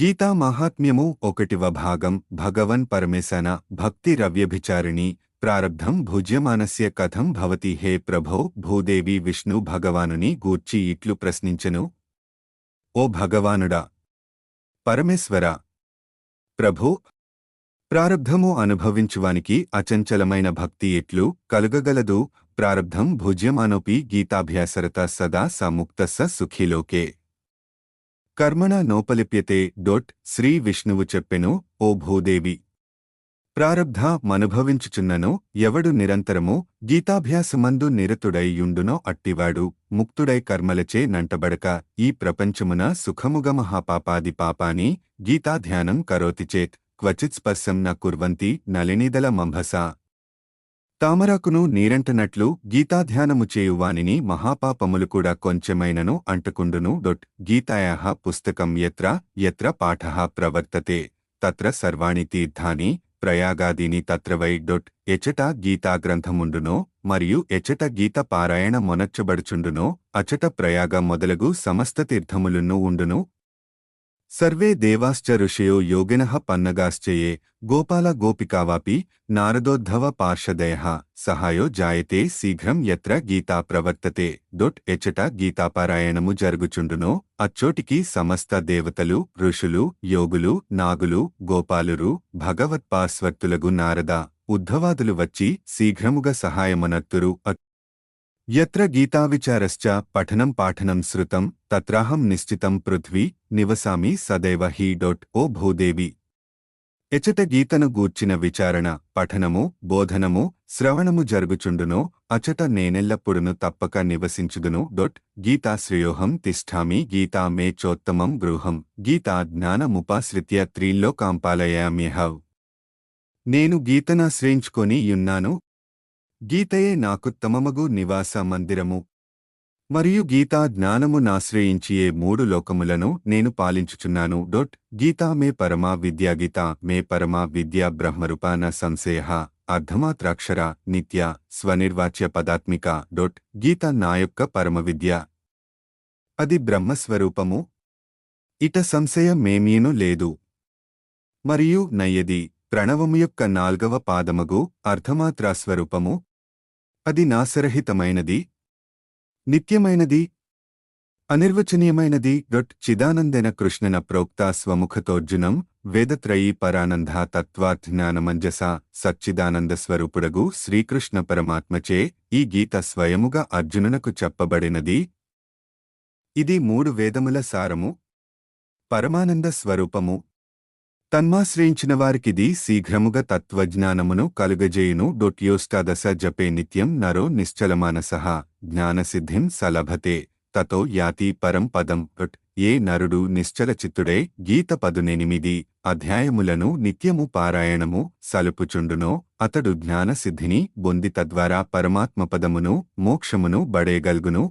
గీతా మహాత్మ్యము ఒకటివ భాగం భగవన్ పరమేశన భక్తి రవ్యభిచారిణి ప్రారబ్ధం భుజ్యమానస్య కథం భవతి హే ప్రభో భూదేవి విష్ణు భగవానుని గూర్చి ఇట్లు ప్రశ్నించెను. ఓ భగవానుడా! పరమేశ్వర! ప్రభు! ప్రారబ్ధము అనుభవించువానికి అచంచలమైన భక్తి ఎట్లు కలుగగలదు ప్రారబ్ధం భుజ్యమానోపి గీతాభ్యాసరత సదా సముక్త సుఖిలోకే. కర్మణ నోపలిప్యతే డొట్ శ్రీ విష్ణువు చెప్పెను ఓ భూదేవి. ప్రారబ్ధ మనుభవించుచున్నను ఎవడు నిరంతరము గీతాభ్యాసమందు నిరతుడై యుండునో అట్టివాడు ముక్తుడై కర్మలచే నంటబడక ఈ ప్రపంచమున సుఖముగ మహాపాపాది పాపాని గీతాధ్యానం కరోతి చేత్ క్వచిత్ స్పర్శం న కుర్వంతి నలినిదల మంభసా. తామరాకును నీరంటనట్లు గీతాధ్యానము చేయువానిని మహాపాపములు కూడా కొంచెమైనను అంటకుండును. డొట్ గీతాయాః పుస్తకం యత్ర యత్ర పాఠః ప్రవర్తతే తత్ర సర్వాణి తీర్థాని ప్రయాగాదీని తత్రవై డొట్ ఎచట గీతాగ్రంథముండునో మరియు ఎచట గీత పారాయణ మొనచ్చబడుచుండునో అచట ప్రయాగ మొదలగు సమస్త తీర్థములును ఉండును. సర్వే దేవాశ్చ ఋషయో యోగినః పన్నగాశ్చయే గోపాల గోపికావాపి నారదోద్ధవ పార్షదయ సహాయో జాయతే శీఘ్రం యత్ర గీతా ప్రవర్తతే డొట్ ఎచట గీతాపారాయణము జరుగుచుండునో అచ్చోటికి సమస్త దేవతలు ఋషులు యోగులు నాగులు గోపాలురు భగవత్పార్శ్వత్తులగు నారద ఉద్ధవాదులు వచ్చి శీఘ్రముగా సహాయమనత్తురు యత్ర గీతావిచారశ్చ పఠనం పాఠనం శృతం తత్రాహం నిశ్చితం పృథ్వీ నివసామి సదైవ హీ డొట్ ఓ భూదేవి. ఎచట గీతను గూర్చిన విచారణ పఠనము బోధనము శ్రవణము జరుగుచుండునో అచట నేనెల్లప్పుడును తప్పక నివసించుదును డొట్ గీతాశ్రయోహం తిష్ఠామి గీతా మే చోత్తమం గృహం గీతా జ్ఞానముపాశ్రిత్య త్రీల్లోకాంపాలయామ్యహవ్ నేను గీతనాశ్రయించుకొని యున్నాను గీతయే నాకుత్తమమగు నివాస మందిరము. మరియు గీతా జ్ఞానము నాశ్రయించియే మూడు లోకములను నేను పాలించుచున్నాను. డొట్ గీతా మే పరమా విద్యా గీతా మే పరమా విద్యా బ్రహ్మరూపాన న సంశయ అర్ధమాత్రాక్షర నిత్య స్వనిర్వాచ్య పదాత్మిక. డొట్ గీత నా యొక్క పరమ విద్య. అది బ్రహ్మస్వరూపము. ఇట సంశయమేమీను లేదు. మరియు నయ్యది ప్రణవము యొక్క నాల్గవ పాదమగు అర్ధమాత్రా స్వరూపము అది నాశరహితమైనది నిత్యమైనది. అనిర్వచనీయమైనది. గట్ చిదానందన కృష్ణన ప్రోక్త స్వముఖతోర్జునం. వేదత్రయీ పరానంద తత్వాజ్ఞానమంజస సచ్చిదానంద స్వరూపుడగు శ్రీకృష్ణ పరమాత్మచే ఈ గీత స్వయముగా అర్జునునకు చెప్పబడినది. ఇది మూడు వేదముల సారము. పరమానంద స్వరూపము. తన్మాశ్రయించిన వారికిది శీఘ్రముగా తత్వజ్ఞానమును కలుగజేయును. డొట్యోష్టాదశ జపే నిత్యం నరో నిశ్చలమానసః జ్ఞానసిద్ధిం సలభతే తతో యాతి పరం పదం డొట్ ఏ నరుడు నిశ్చలచిత్తుడే గీత పదునెనిమిది అధ్యాయములను నిత్యము పారాయణము సలుపుచుండునో అతడు జ్ఞానసిద్ధిని బొంది తద్వారా పరమాత్మపదమును మోక్షమును బడేగల్గును.